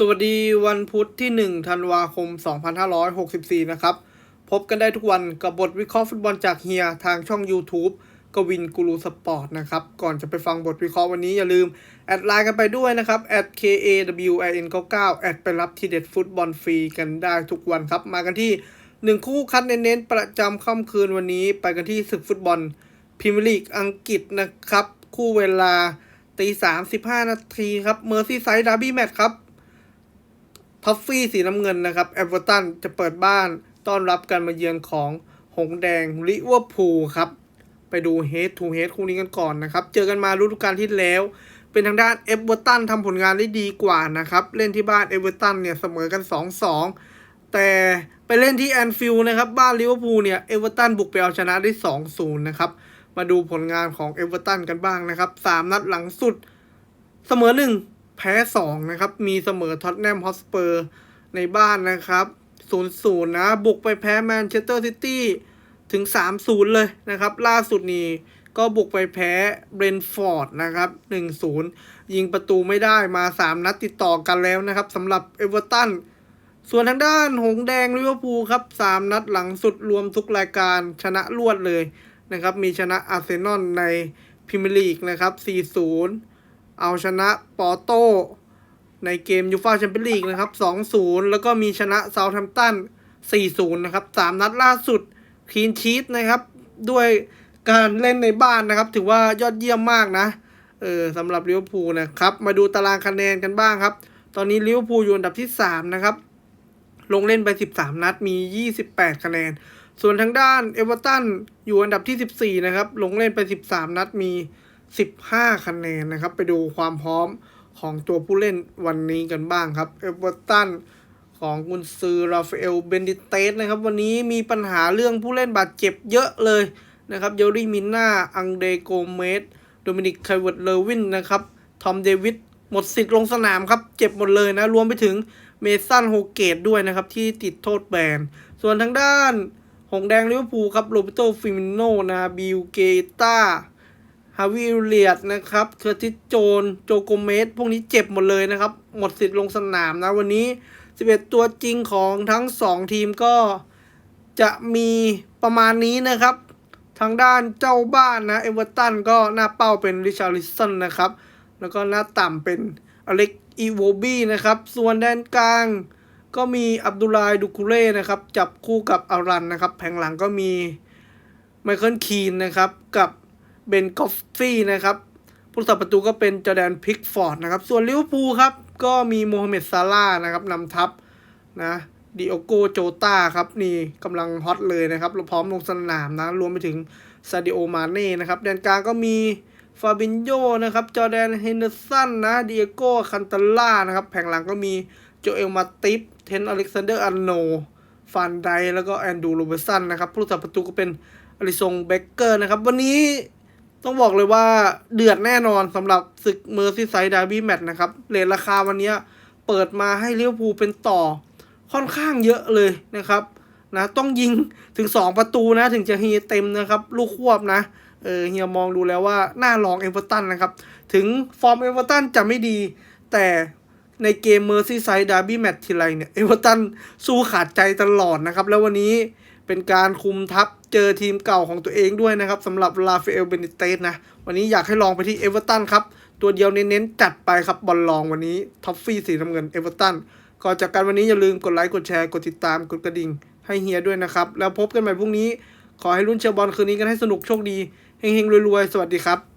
สวัสดีวันพุธที่ 1 ธันวาคม 2564 นะครับ พบกันได้ทุกวันกับบทวิเคราะห์ฟุตบอลจากเฮียทางช่อง YouTube กวินกูรูสปอร์ตนะครับ ก่อนจะไปฟังบทวิเคราะห์วันนี้อย่าลืม แอดไลน์กันไปด้วยนะครับ @kawin99 แอดไปรับทีเด็ดฟุตบอลฟรีกันได้ทุกวันครับ มากันที่ 1 คู่คัดเน้นๆ ประจำค่ำคืนวันนี้ ไปกันที่ศึกฟุตบอลพรีเมียร์ลีกอังกฤษนะครับ คู่เวลาตีสามสิบห้านาทีครับเมอร์ซี่ไซด์ดาร์บี้แมตช์ครับ ท็อฟฟี่สีน้ำเงินนะครับเอเวอร์ตันจะเปิดบ้านต้อนรับการมาเยือนของหงแดงลิเวอร์พูลครับ ไปดูเฮดทูเฮดคู่นี้กันก่อนนะครับ เจอกันมาฤดูกาลที่แล้ว เป็นทางด้านเอเวอร์ตันทำผลงานได้ดีกว่านะครับ เล่นที่บ้านเอเวอร์ตันเนี่ยเสมอกัน 2-2 แต่ไปเล่นที่แอนฟิลด์นะครับ บ้านลิเวอร์พูลเนี่ยเอเวอร์ตันบุกไปเอาชนะได้ 2-0 นะครับ มาดูผลงานของเอเวอร์ตันกันบ้างนะครับ 3 นัดหลังสุดเสมอหนึ่ง แพ้สองนะครับ มีเสมอท็อตแนมฮอสเปอร์ในบ้านนะครับศูนย์นะ บุกไปแพ้แมนเชสเตอร์ซิตี้ถึง 3-0 เลยนะครับ ล่าสุดนี้ก็บุกไปแพ้เบรนฟอร์ดนะครับ 1-0 ยิงประตูไม่ได้มา 3 นัดติดต่อกันแล้วนะครับสำหรับเอเวอร์ตันส่วนทางด้านหงแดงลิเวอร์พูลครับ 3 นัดหลังสุดรวมทุกรายการชนะรวดเลยนะครับ มีชนะอาร์เซนอลในพรีเมียร์ลีกนะครับ 4-0 เอาชนะปอร์โตในเกมยูฟ่าแชมเปี้ยนลีกนะครับ 2-0 แล้วก็มีชนะเซาท์แฮมป์ตัน 4-0 นะครับ 3 นัดล่าสุดคลีนชีตนะครับ ด้วยการเล่นในบ้านนะครับ ถือว่ายอดเยี่ยมมากนะ เออสำหรับลิเวอร์พูลนะครับ มาดูตารางคะแนนกันบ้างครับ ตอนนี้ลิเวอร์พูลอยู่อันดับที่ 3 นะครับ ลงเล่นไป 13 นัดมี 28 คะแนน ส่วนทางด้านเอเวอร์ตันอยู่อันดับที่ 14 นะครับ ลงเล่นไป 13 นัดมี 15 คะแนนนะครับ ไปดูความพร้อมของตัวผู้เล่นวันนี้กันบ้างครับ เอเวอร์ตันของกุนซือราฟาเอล เบนดิเตสนะครับ วันนี้มีปัญหาเรื่องผู้เล่นบาดเจ็บเยอะเลยนะครับเยอรี่มิน่าอังเดโกเมสโดมินิกไคเวิร์ดเลวินนะครับ ทอมเดวิดหมดสิทธิ์ลงสนามครับ เจ็บหมดเลยนะ รวมไปถึงเมสันโฮเกตด้วยนะครับ ที่ติดโทษแบน ส่วนทางด้าน หงแดงลิเวอร์พูลครับ โรเบโตฟิมิโนนะบิลเกตา ฮาวิเลียดนะครับเคอร์ติสโจนโจโกเมส พวกนี้เจ็บหมดเลยนะครับ หมดสิทธิ์ลงสนามนะวันนี้ 11 ตัวจริงของทั้ง 2 ทีมก็จะมีประมาณนี้นะครับ ทางด้านเจ้าบ้านนะเอเวอร์ตันก็หน้าเป้าเป็นริชาร์ลิสันนะครับ แล้วก็หน้าต่ำเป็นอเล็กอีโวบี้นะครับ ส่วนแดนกลางก็มีอับดุลไลดูคูเล่นะครับ จับคู่กับอารันนะครับ แผงหลังก็มีไมเคิลคีนนะครับกับ เบนกอฟฟี่นะครับผู้รักษาประตูก็เป็นจอแดนพิกฟอร์ดนะครับ ส่วนลิเวอร์พูลครับ ก็มีโมฮัมเหม็ดซาร่านะครับนำทัพนะดิโอโกโจตาครับนี่กำลังฮอตเลยนะครับพร้อมลงสนามนะ รวมไปถึงซาดิโอมาเน่นะครับแดนกลางก็มีฟาบินโยนะครับ จอแดนเฮนเดอร์สันนะดิเอโกคันตาล่านะครับแผงหลังก็มีโจเอลมาติฟเทนอเล็กซานเดอร์อันโนฟันไดแล้วก็แอนดูโรเบสันนะครับผู้รักษาประตูก็เป็นอลิซงเบเกอร์นะครับ วันนี้ ต้องบอกเลยว่าเดือดแน่นอนสำหรับศึกเมอร์ซี่ไซด์ดาร์บี้แมตช์นะครับเรทราคาวันนี้เปิดมาให้ลิเวอร์พูลเป็นต่อค่อนข้างเยอะเลยนะครับนะต้องยิงถึง 2 ประตูนะถึงจะเฮียเต็มนะครับ ลูกควบนะเออเฮียมองดูแล้วว่าน่าลองเอเวอร์ตันนะครับ ถึงฟอร์มเอเวอร์ตันจะไม่ดี แต่ในเกมเมอร์ซี่ไซด์ดาร์บี้แมตช์ทีไรเนี่ยเอเวอร์ตันสู้ขาดใจตลอดนะครับ แล้ววันนี้ เป็นการคุมทัพเจอทีมเก่าของตัวเองด้วยนะครับสำหรับลาฟเอลเบนิเตสนะ วันนี้อยากให้ลองไปที่เอเวอร์ตันครับ ตัวเดียวเน้นๆจัดไปครับบอลลองวันนี้ท็อฟฟี่สีน้ำเงินเอเวอร์ตันก่อนจากกันวันนี้อย่าลืมกดไลค์กดแชร์กดติดตามกดกระดิ่งให้เฮียด้วยนะครับ แล้วพบกันใหม่พรุ่งนี้ ขอให้รุ่นเชียร์บอลคืนนี้กันให้สนุกโชคดีเฮงๆรวยๆสวัสดีครับ